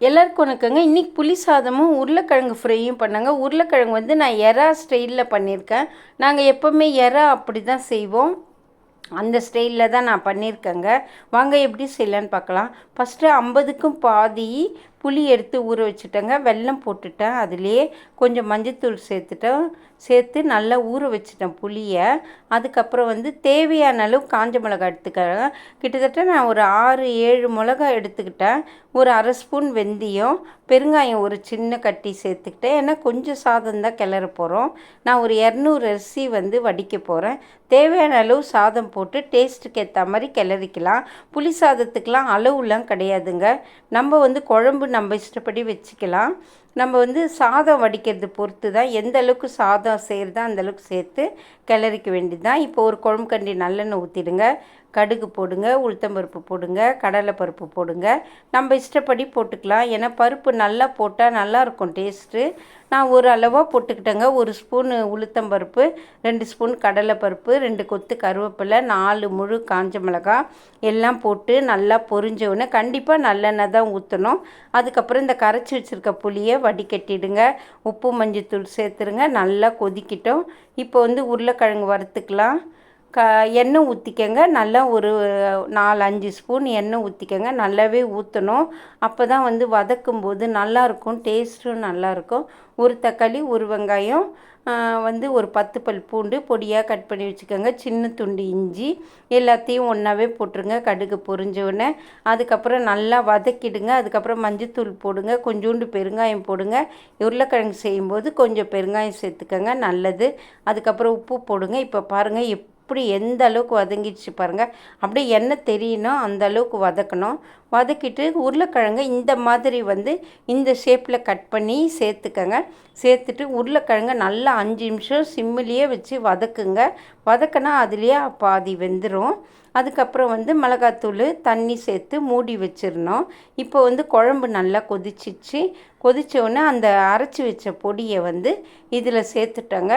எல்லாருக்கும் வணக்கங்க. இன்றைக்கி புளி சாதமும் உருளைக்கிழங்கு ஃப்ரையும் பண்ணாங்க. உருளைக்கிழங்கு வந்து நான் எறா ஸ்டைலில் பண்ணியிருக்கேன். நாங்கள் எப்போவுமே எறா அப்படி தான் செய்வோம். அந்த ஸ்டைலில் தான் நான் பண்ணியிருக்கேங்க. வாங்க எப்படி செய்யலான்னு பார்க்கலாம். ஃபஸ்ட்டு ஐம்பதுக்கும் பாதி புளி எடுத்து ஊற வச்சுட்டேங்க. வெல்லம் போட்டுட்டேன். அதுலேயே கொஞ்சம் மஞ்சத்தூள் சேர்த்துட்டேன். சேர்த்து நல்லா ஊற வச்சுட்டேன் புளியை. அதுக்கப்புறம் வந்து தேவையான அளவு காஞ்ச மிளகா எடுத்துக்கிறேன். கிட்டத்தட்ட நான் ஒரு ஆறு ஏழு மிளகா எடுத்துக்கிட்டேன். ஒரு அரை ஸ்பூன் வெந்தயம் பெருங்காயம் ஒரு சின்ன கட்டி சேர்த்துக்கிட்டேன். ஏன்னா கொஞ்சம் சாதம் தான் கிளற போகிறோம் நான் ஒரு இரநூறு அரிசி வந்து வடிக்க போகிறேன் தேவையான அளவு சாதம் போட்டு டேஸ்ட்டுக்கு ஏற்ற மாதிரி கிளறிக்கலாம். புளி சாதத்துக்கெலாம் அளவுலாம் கிடையாதுங்க. நம்ம வந்து குழம்பு நம்ம இஷ்டப்படி வச்சுக்கலாம். நம்ம வந்து சாதம் வடிக்கிறது பொறுத்து தான் எந்த அளவுக்கு சாதம் செய்கிறதோ அந்தளவுக்கு சேர்த்து கிளறிக்க வேண்டியது தான் இப்போ ஒரு குழம்பு கண்டி நல்லெண்ணெய் ஊற்றிடுங்க கடுகு போடுங்க உளுத்தம்பருப்பு போடுங்க கடலைப்பருப்பு போடுங்க. நம்ம இஷ்டப்படி போட்டுக்கலாம். ஏன்னா பருப்பு நல்லா போட்டால் நல்லாயிருக்கும் டேஸ்ட்டு. நான் ஒரு அளவாக போட்டுக்கிட்டேங்க. ஒரு ஸ்பூனு உளுத்தம்பருப்பு ரெண்டு ஸ்பூன் கடலைப்பருப்பு ரெண்டு கொத்து கருவேப்பிலை நாலு முழு காஞ்ச மிளகா எல்லாம் போட்டு நல்லா பொரிஞ்சவுடனே கண்டிப்பாக நல்லெண்ணெய் தான் ஊற்றணும் அதுக்கப்புறம் இந்த கரைச்சி வச்சுருக்க புளியை வடிகட்டிடுங்க. உப்பு மஞ்சத்தூள் சேர்த்துருங்க. நல்லா கொதிக்கிட்டோம். இப்போ வந்து உருளைக்கிழங்கு வறுத்துக்கலாம். க எண்ணெய் ஊற்றிக்கங்க நல்லா ஒரு நாலு அஞ்சு ஸ்பூன் எண்ணெய் ஊற்றிக்கங்க நல்லாவே ஊற்றணும் அப்போ தான் வந்து வதக்கும் போது நல்லாயிருக்கும் டேஸ்ட்டும் நல்லாயிருக்கும் ஒரு தக்காளி ஒரு வெங்காயம் வந்து ஒரு பத்து பல் பூண்டு பொடியாக கட் பண்ணி வச்சுக்கோங்க. சின்ன துண்டு இஞ்சி எல்லாத்தையும் ஒன்றாவே போட்டுருங்க. கடுகு பொரிஞ்சவுடனே அதுக்கப்புறம் நல்லா வதக்கிடுங்க. அதுக்கப்புறம் மஞ்சத்தூள் போடுங்க. கொஞ்சோண்டு பெருங்காயம் போடுங்க. உருளைக்கிழங்கு செய்யும்போது கொஞ்சம் பெருங்காயம் சேர்த்துக்கோங்க. நல்லது. அதுக்கப்புறம் உப்பு போடுங்க. இப்போ பாருங்கள் எப் அப்படி எந்த அளவுக்கு வதங்கிடுச்சு பாருங்கள் அப்படியே என்ன தெரியணும் அந்த அளவுக்கு வதக்கணும். வதக்கிட்டு உருளைக்கிழங்கு இந்த மாதிரி வந்து இந்த ஷேப்பில் கட் பண்ணி சேர்த்துக்கங்க. சேர்த்துட்டு உருளைக்கிழங்க நல்லா அஞ்சு நிமிஷம் சிம்மிலேயே வச்சு வதக்குங்க. வதக்கினா அதுலேயே பாதி வெந்துடும் அதுக்கப்புறம் வந்து மிளகாத்தூள் தண்ணி சேர்த்து மூடி வச்சிடணும். இப்போ வந்து குழம்பு நல்லா கொதிச்சிச்சு. கொதித்தோடனே அந்த அரைச்சி வச்ச பொடியை வந்து இதில் சேர்த்துட்டேங்க.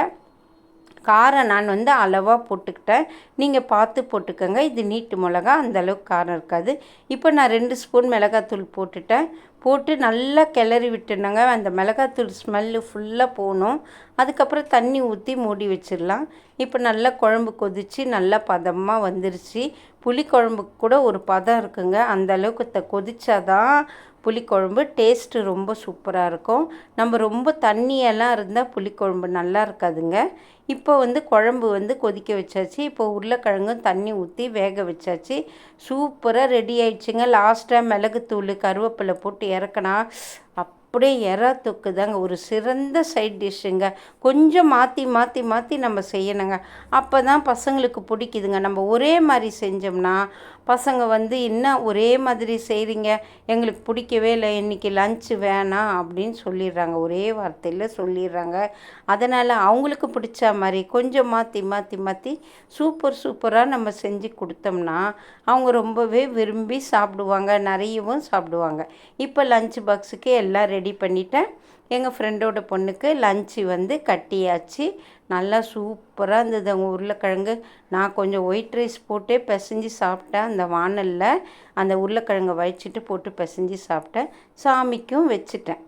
காரம் நான் வந்து அளவாக போட்டுக்கிட்டேன். நீங்கள் பார்த்து போட்டுக்கோங்க. இது நீட்டு மிளகா அந்தளவுக்கு காரம் இருக்காது. இப்போ நான் ரெண்டு ஸ்பூன் மிளகாத்தூள் போட்டுட்டேன். போட்டு நல்லா கிளறி விட்டுனாங்க அந்த மிளகாத்தூள் ஸ்மெல்லு ஃபுல்லாக போகணும். அதுக்கப்புறம் தண்ணி ஊற்றி மூடி வச்சிடலாம். இப்போ நல்லா குழம்பு கொதித்து நல்லா பதமாக வந்துருச்சு. புளிக்குழம்புக்கு கூட ஒரு பதம் இருக்குங்க. அந்த அளவுக்கு த கொதிச்சாதான் புளிக்குழம்பு டேஸ்ட்டு ரொம்ப சூப்பராக இருக்கும். நம்ம ரொம்ப தண்ணியெல்லாம் இருந்தால் புளிக்குழம்பு நல்லா இருக்காதுங்க. இப்போ வந்து குழம்பு வந்து கொதிக்க வச்சாச்சு. இப்போ உருளைக்கிழங்கும் தண்ணி ஊற்றி வேக வச்சாச்சு. சூப்பராக ரெடி ஆயிடுச்சுங்க. லாஸ்ட்டாக மிளகுத்தூள் கருவேப்பிலை போட்டு இறக்கினா அப்படியே எறா தொக்கு தாங்க ஒரு சிறந்த சைட் டிஷ்ஷுங்க கொஞ்சம் மாற்றி மாற்றி மாற்றி நம்ம செய்யணுங்க. அப்போ தான் பசங்களுக்கு பிடிக்குதுங்க. நம்ம ஒரே மாதிரி செஞ்சோம்னா பசங்க வந்து என்ன ஒரே மாதிரி செய்கிறீங்க எங்களுக்கு பிடிக்கவே இல்லை. இன்றைக்கி லஞ்சு வேணாம். அப்படின்னு சொல்லிடுறாங்க. ஒரே வார்த்தையில் சொல்லிடுறாங்க. அதனால் அவங்களுக்கு பிடிச்ச மாதிரி கொஞ்சம் மாற்றி மாற்றி மாற்றி சூப்பர் சூப்பராக நம்ம செஞ்சு கொடுத்தோம்னா அவங்க ரொம்பவே விரும்பி சாப்பிடுவாங்க. நிறையவும் சாப்பிடுவாங்க. இப்போ லஞ்ச் பாக்ஸுக்கு எல்லாம் ரெடி பண்ணிட்டேன். எங்கள் ஃப்ரெண்டோட பொண்ணுக்கு லஞ்சு வந்து கட்டியாச்சு. நல்லா சூப்பராக இருந்தது. அவங்க உருளைக்கிழங்கு நான் கொஞ்சம் ஒயிட் ரைஸ் போட்டே பிசைஞ்சு சாப்பிட்டேன். அந்த வானலில் அந்த உருளைக்கிழங்கை வழிச்சிட்டு போட்டு பிசைஞ்சு சாப்பிட்டேன். சாமிக்கும் வச்சுட்டேன்.